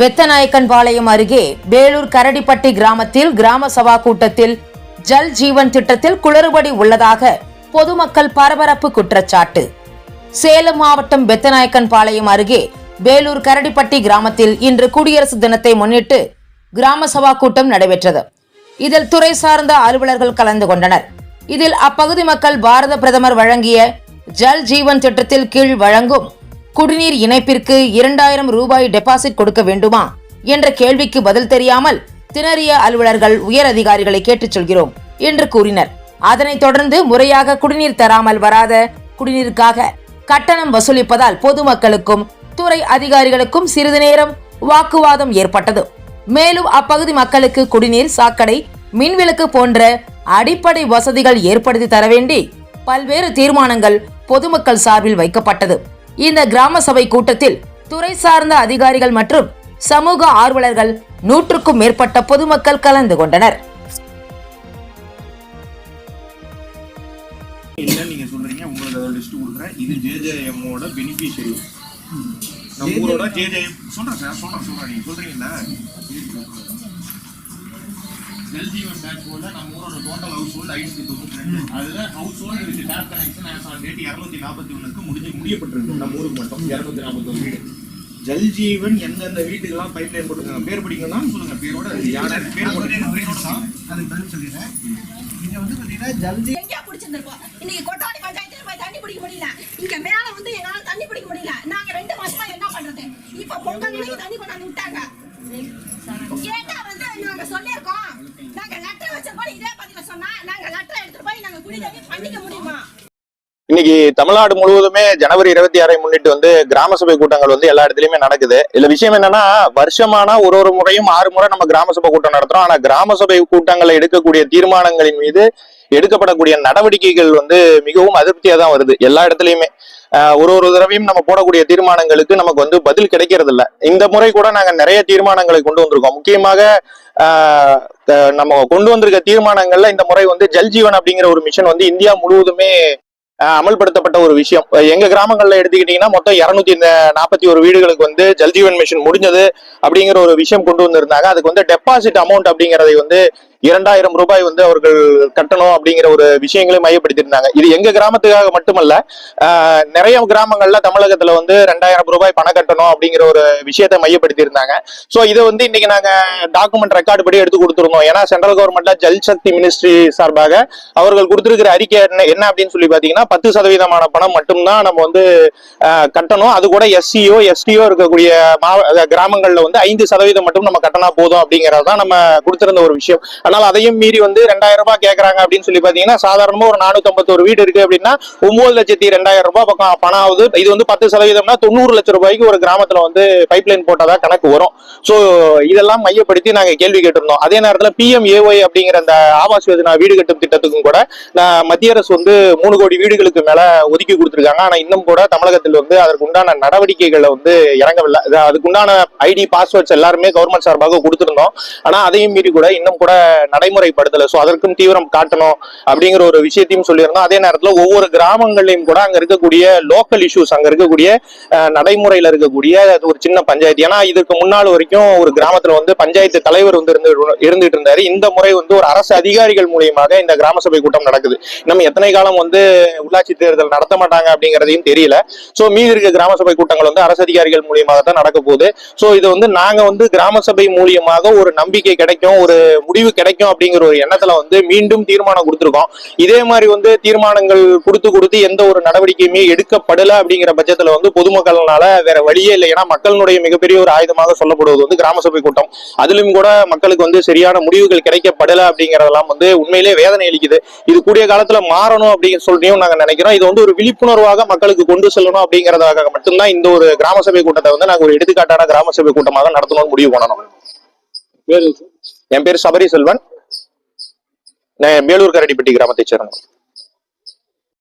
பெத்தநாயக்கன்பாளையம் அருகே வேலூர் கரடிப்பட்டி கிராமத்தில் கிராம சபா கூட்டத்தில் ஜல் ஜீவன் திட்டத்தில் குளறுபடி உள்ளதாக பொதுமக்கள் பரபரப்பு குற்றச்சாட்டு. சேலம் மாவட்டம் பெத்தநாயக்கன்பாளையம் அருகே வேலூர் கரடிப்பட்டி கிராமத்தில் இன்று குடியரசு தினத்தை முன்னிட்டு கிராம சபா கூட்டம் நடைபெற்றது. இதில் துறை சார்ந்த அலுவலர்கள் கலந்து கொண்டனர். இதில் அப்பகுதி மக்கள் பாரத பிரதமர் வழங்கிய ஜல் ஜீவன் திட்டத்தில் கீழ் வழங்கும் குடிநீர் இணைப்பிற்கு இரண்டாயிரம் ரூபாய் டெபாசிட் கொடுக்க வேண்டுமா என்ற கேள்விக்கு பதில் தெரியாமல் திணறிய அலுவலர்கள் உயர் அதிகாரிகளை கேட்டுச் சொல்கிறோம் என்று கூறினர். அதனைத் தொடர்ந்து முறையாக குடிநீர் தராமல் வராத குடிநீருக்காக கட்டணம் வசூலிப்பதால் பொதுமக்களுக்கும் துறை அதிகாரிகளுக்கும் சிறிது நேரம் வாக்குவாதம் ஏற்பட்டது. மேலும் அப்பகுதி மக்களுக்கு குடிநீர் சாக்கடை மின்விளக்கு போன்ற அடிப்படை வசதிகள் ஏற்படுத்தி தர வேண்டி பல்வேறு தீர்மானங்கள் பொதுமக்கள் சார்பில் வைக்கப்பட்டது. இந்த கிராம சபை கூட்டத்தில் துறை சார்ந்த அதிகாரிகள் மற்றும் சமூக ஆர்வலர்கள் நூற்றுக்கும் மேற்பட்ட பொதுமக்கள் கலந்து கொண்டனர். நீங்க சொல்றீங்க? உங்களுக்கு லிஸ்ட் கொடுக்குறேன். இது ஜேஜேஎம்மோட பெனிஃபிஷரி நம்ம ஊரோட ஜேஜேஎம் சொல்றேன் சார் சொல்றேன் சொல்றேன். நீங்க சொல்றீங்கல்ல? ஜல் ஜீவன் பேங்க் போல நம்ம ஊரோட டோட்டல் ஹவுஸ் ஹோல்டு ஐநூத்தி தொண்ணூத்தி ரெண்டு. அதுல ஹவுஸ் ஹோல்டு இருக்கு tap connection as on date இருநூத்தி நாற்பத்தி ஒண்ணுக்கு முடிஞ்சு முடியப்பட்டிருக்கு. நம்ம ஊருக்கு மட்டும் இருநூத்தி நாற்பத்தி ஒன்று வீடு. ஜல் ஜீவன் எந்தெந்த வீட்டுக்கெல்லாம் பைப் லைன் போட்டுருக்காங்க பேர் படிங்கன்னா சொல்லுங்க. பேரோட அது யாரு பேர் அதுக்கு பதில் சொல்லிடுறேன். இங்க வந்து பாத்தீங்கன்னா ஜல்ஜி எங்கேயா குடிச்சிருந்திருப்போம் இன்னைக்கு கொட்டாடி பஞ்சாயத்துல போய் தண்ணி பிடிக்க முடியல. இங்க மேல வந்து எங்களால தண்ணி பிடிக்க முடியல. நாங்க ரெண்டு மாசமா என்ன பண்றது? இப்ப பொங்கல் தண்ணி கொண்டாந்து விட்டாங்க. கேட்டா வந்து நாங்க சொல்லியிருக்கோம். இன்னைக்கு தமிழ்நாடு முழுவதுமே ஜனவரி இருபத்தி ஆறை முன்னிட்டு வந்து கிராம சபை கூட்டங்கள் வந்து எல்லா இடத்துலயுமே நடக்குது. இதுல விஷயம் என்னன்னா வருஷமானா ஒரு ஒரு முறையும் ஆறு முறை நம்ம கிராம சபை கூட்டம் நடத்துறோம். ஆனா கிராம சபை கூட்டங்களை எடுக்கக்கூடிய தீர்மானங்களின் மீது எடுக்கப்படக்கூடிய நடவடிக்கைகள் வந்து மிகவும் அதிருப்தியா தான் வருது. எல்லா இடத்துலயுமே. ஒரு ஒரு தடவையும் நம்ம போடக்கூடிய தீர்மானங்களுக்கு நமக்கு வந்து பதில் கிடைக்கிறது இல்லை இந்த முறை கூட நாங்க நிறைய தீர்மானங்களை கொண்டு வந்திருக்கோம். முக்கியமாக நம்ம கொண்டு வந்திருக்க தீர்மானங்கள்ல இந்த முறை வந்து ஜல்ஜீவன் அப்படிங்கிற ஒரு மிஷன் வந்து இந்தியா முழுவதுமே அமல்படுத்தப்பட்ட ஒரு விஷயம். எங்க கிராமங்கள்ல எடுத்துக்கிட்டீங்கன்னா மொத்தம் இருநூத்தி நாற்பத்தி ஒரு வீடுகளுக்கு வந்து ஜல்ஜீவன் மிஷன் முடிஞ்சது அப்படிங்கிற ஒரு விஷயம் கொண்டு வந்திருந்தாங்க. அதுக்கு வந்து டெபாசிட் அமௌண்ட் அப்படிங்கறதை வந்து இரண்டாயிரம் ரூபாய் வந்து அவர்கள் கட்டணும் அப்படிங்கிற ஒரு விஷயங்களை மையப்படுத்தியிருந்தாங்க. இது எங்க கிராமத்துக்காக மட்டுமல்ல நிறைய கிராமங்கள்ல தமிழகத்துல வந்து ரெண்டாயிரம் ரூபாய் பணம் கட்டணும் அப்படிங்கிற ஒரு விஷயத்தை மையப்படுத்தி இருந்தாங்க இதை வந்து இன்னைக்கு நாங்க டாக்குமெண்ட் ரெக்கார்டு படி எடுத்து கொடுத்துருந்தோம். ஏன்னா சென்ட்ரல் கவர்மெண்ட்ல ஜல் சக்தி மினிஸ்ட்ரி சார்பாக அவர்கள் கொடுத்திருக்கிற அறிக்கை என்ன என்ன அப்படின்னு சொல்லி பாத்தீங்கன்னா பத்து சதவீதமான பணம் மட்டும்தான் நம்ம வந்து கட்டணும். அது கூட எஸ்சியோ எஸ்டியோ இருக்கக்கூடிய கிராமங்கள்ல வந்து ஐந்து சதவீதம் மட்டும் நம்ம கட்டினா போதும் அப்படிங்கறது தான் நம்ம கொடுத்திருந்த ஒரு விஷயம். ஆனால் அதையும் மீறி வந்து ரெண்டாயிரம் ரூபாய் கேட்கறாங்க அப்படின்னு சொல்லி பாத்தீங்கன்னா சாதாரணமா ஒரு நானூத்தி ஒரு வீடு இருக்கு அப்படின்னா ஒன்பது லட்சத்தி ரெண்டாயிரம் ரூபாய் பக்கம் பணம் ஆகுது. இது வந்து பத்து சதவீதம்னா தொண்ணூறு லட்சம் ரூபாய்க்கு ஒரு கிராமத்துல வந்து பைப் லைன் போட்டதா கணக்கு வரும். சோ இதெல்லாம் மையப்படுத்தி நாங்க கேள்வி கேட்டிருந்தோம். அதே நேரத்துல பிஎம் ஏஒய் அப்படிங்கிற அந்த ஆவாஸ் யோஜனா வீடு கட்டும் திட்டத்துக்கும் கூட நான் மத்திய அரசு வந்து மூணு கோடி வீடுகளுக்கு மேல ஒதுக்கி கொடுத்துருக்காங்க. ஆனா இன்னும் கூட தமிழகத்தில் வந்து அதற்கு உண்டான நடவடிக்கைகளை வந்து இறங்கவில்லை. அது- அதுக்குண்டான ஐடி பாஸ்வேர்ட்ஸ் எல்லாருமே கவர்மெண்ட் சார்பாக கொடுத்துருந்தோம். ஆனா அதையும் மீறி கூட இன்னும் கூட நடைமுறைப்படுத்தல. ஸோ அதற்கும் தீவிரம் காட்டணும் அப்படிங்கிற ஒரு விஷயத்தையும் சொல்லியிருந்தோம். அதே நேரத்தில் ஒவ்வொரு கிராமங்கள்லையும் கூட அங்க இருக்கக்கூடிய லோக்கல் இஷ்யூஸ் அங்க இருக்கக்கூடிய நடைமுறையில் நடைமுறையில இருக்கக்கூடிய அது ஒரு சின்ன பஞ்சாயத்து. ஏன்னா இதுக்கு முன்னாள் வரைக்கும் ஒரு கிராமத்துல வந்து பஞ்சாயத்து தலைவர் வந்து இருந்து இருந்துட்டு இருந்தாரு. இந்த முறை வந்து ஒரு அரசு அதிகாரிகள் மூலியமாக இந்த கிராம சபை கூட்டம் நடக்குது. நம்ம எத்தனை காலம் வந்து உள்ளாட்சி தேர்தல் நடத்த மாட்டாங்க அப்படிங்கிறதையும் தெரியல. ஸோ மீதி இருக்க கிராம சபை கூட்டங்கள் வந்து அரசு அதிகாரிகள் மூலியமாக தான் நடக்க போகுது. ஸோ இது வந்து நாங்க வந்து கிராம சபை மூலியமாக ஒரு நம்பிக்கை கிடைக்கும் ஒரு முடிவு கிடைக்கும். கிடைக்கும் அப்படிங்கிற ஒரு எண்ணத்துல வந்து மீண்டும் தீர்மானம் கொடுத்துருக்கோம். இதே மாதிரி வந்து தீர்மானங்கள் கொடுத்து கொடுத்து எந்த ஒரு நடவடிக்கையுமே எடுக்கப்படல அப்படிங்கிற பட்சத்துல வந்து பொதுமக்கள்னால வேற வழியே இல்லை. ஏன்னா மக்களுடைய மிகப்பெரிய ஒரு ஆயுதமாக சொல்லப்படுவது வந்து கிராம சபை கூட்டம். அதிலும் கூட மக்களுக்கு வந்து சரியான முடிவுகள் கிடைக்கப்படல அப்படிங்கறதெல்லாம் வந்து உண்மையிலே வேதனை அளிக்குது. இது கூடிய காலத்துல மாறணும் அப்படின்னு சொல்லியும் நாங்க நினைக்கிறோம். இது வந்து ஒரு விழிப்புணர்வாக மக்களுக்கு கொண்டு செல்லணும் அப்படிங்கறதாக மட்டும்தான் இந்த ஒரு கிராம சபை கூட்டத்தை வந்து நாங்க ஒரு எடுத்துக்காட்டான கிராம சபை கூட்டமாக நடத்தணும்னு முடிவு பண்ணணும். என் பேர் சபரி செல்வன் நான் மேலூர் கரடிப்பட்டி கிராமத்தைச் சேர்ந்தேன்